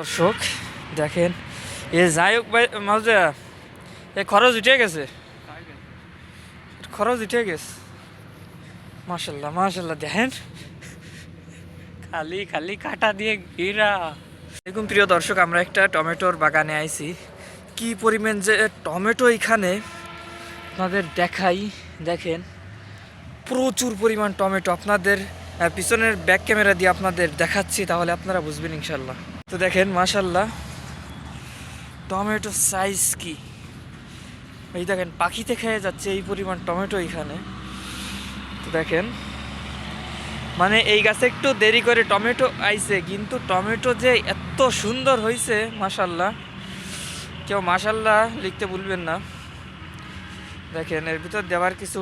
দর্শক, দেখেন। এ যাই হোক ভাই এ খরচ উঠে গেছে। খরচ উঠে গেছে। মাশাল্লাহ মাশাল্লাহ, দেখেন। খালি খালি কাটা দিয়ে ঘিরা। দেখুন প্রিয় দর্শক, আমরা একটা টমেটোর বাগানে আইছি। কি পরিমাণ যে টমেটো এখানে আপনাদের দেখাই, দেখেন। প্রচুর পরিমাণ টমেটো। আপনাদের পিছনের ব্যাক ক্যামেরা দিয়ে আপনাদের দেখাচ্ছি, তাহলে আপনারা বুঝবেন ইনশাল্লাহ। তো দেখেন মাশাল্লাহ টমেটো সাইজ কি? এই দেখেন, পাখিতে খেয়ে যাচ্ছে এই পরিমাণ টমেটো এখানে। তো দেখেন মানে এই গাছে একটু দেরি করে টমেটো আইছে, কিন্তু টমেটো যে এত সুন্দর হয়েছে মাশাল্লাহ কেউ মাশাল্লাহ লিখতে ভুলবেন না। দেখেন, এর ভিতর দেওয়ার কিছু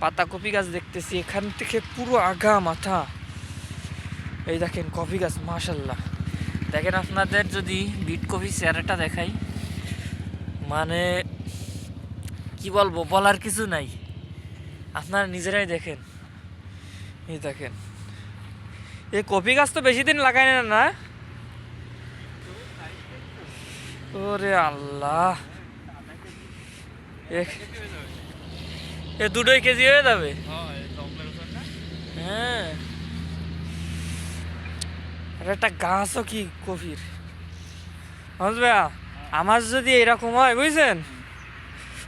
পাতা কপি গাছ দেখতেছি, এখান থেকে পুরো আগা মাথা। এই দেখেন কফি গাছ মাশাল্লাহ দেখেন আপনাদের যদি বিট কফি চেহারাটা দেখাই মানে কি বলব বলার কিছু নাই। আপনারা নিজেরাই দেখেন। এই দেখেন। এই কফি গাছ তো বেশি দিন লাগায় না না? ওরে আল্লাহ। এ- এ দুটোই কেজি হয়ে যাবে? হ্যাঁ। একটা গাছও কি কফির বুঝবে আমার যদি এরকম হয়, বুঝছেন?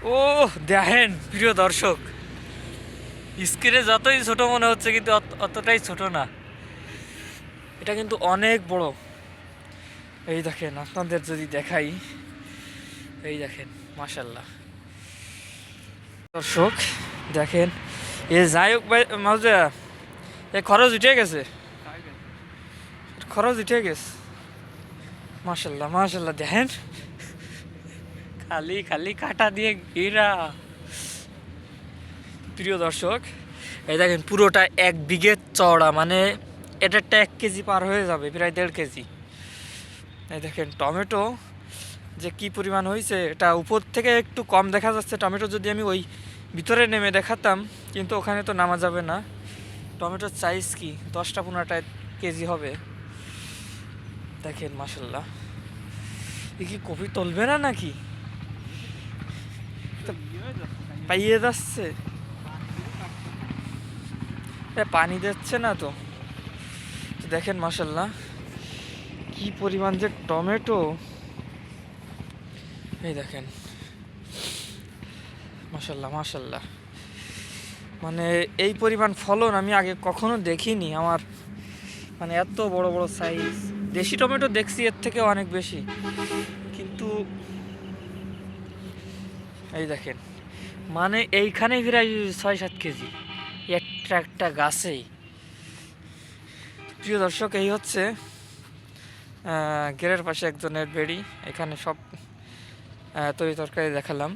ও দেখেন, প্রিয় দর্শক স্ক্রিনে যতই ছোট মনে হচ্ছে, কিন্তু অত- অতটাই ছোট না। এটা কিন্তু অনেক বড়। এই দেখেন, আপনাদের যদি দেখাই, এই দেখেন মাশাল্লাহ দর্শক, দেখেন, এ যাই হোক ভাই মাঝে এ খরচ উঠে গেছে। খরচ উঠে গেছে। মাশাল্লাহ মাশাল্লাহ, দেখেন। খালি খালি কাটা দিয়ে ঘিরা। প্রিয় দর্শক, এই দেখেন পুরোটা এক বিঘে চওড়া মানে এটা এক কেজি পার হয়ে যাবে, প্রায় দেড় কেজি। এই দেখেন টমেটো, যে কি পরিমাণ হয়েছে, এটা উপর থেকে একটু কম দেখা যাচ্ছে। টমেটো যদি আমি ওই ভিতরে নেমে দেখাতাম, কিন্তু ওখানে তো নামা যাবে না। টমেটোর সাইজ কি? দশটা পনেরোটা কেজি হবে। দেখেন মাসাল্লাহ এ কি কপি তুলবে না নাকি? পাইয়ে যাচ্ছে। পানি দিচ্ছে না তো। দেখেন মাসাল্লাহ কি পরিমাণ যে টমেটো। এই দেখেন মাসাল্লাহ মাসাল্লাহ মানে এই পরিমাণ ফলন আমি আগে কখনো দেখিনি আমার। মানে এত বড় বড় সাইজ দেশি টমেটো দেখছি এর থেকে অনেক বেশি। কিন্তু এই দেখেন মানে এইখানে প্রায় ছয় সাত কেজি। একটা একটা গাছেই। প্রিয় দর্শক, এই হচ্ছে গেরের পাশে একজনের বেড়ি। এখানে সব তরি তরকারি দেখালাম।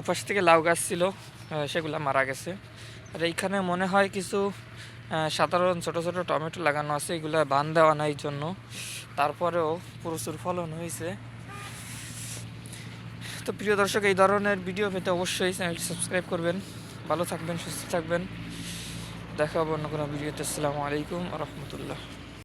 ওপাশ থেকে লাউ গাছ ছিল। সেগুলো মারা গেছে। আর এইখানে মনে হয় কিছু সাধারণ ছোট ছোট টমেটো লাগানো আছে, এগুলো বান দেওয়া নাই জন্য। তারপরেও প্রচুর ফলন হয়েছে। তো প্রিয় দর্শক, এই ধরনের ভিডিও পেতে অবশ্যই চ্যানেলটি সাবস্ক্রাইব করবেন। ভালো থাকবেন, সুস্থ থাকবেন। দেখা হবে অন্য কোনো ভিডিওতে আসসালামু আলাইকুম রহমতুল্লাহ।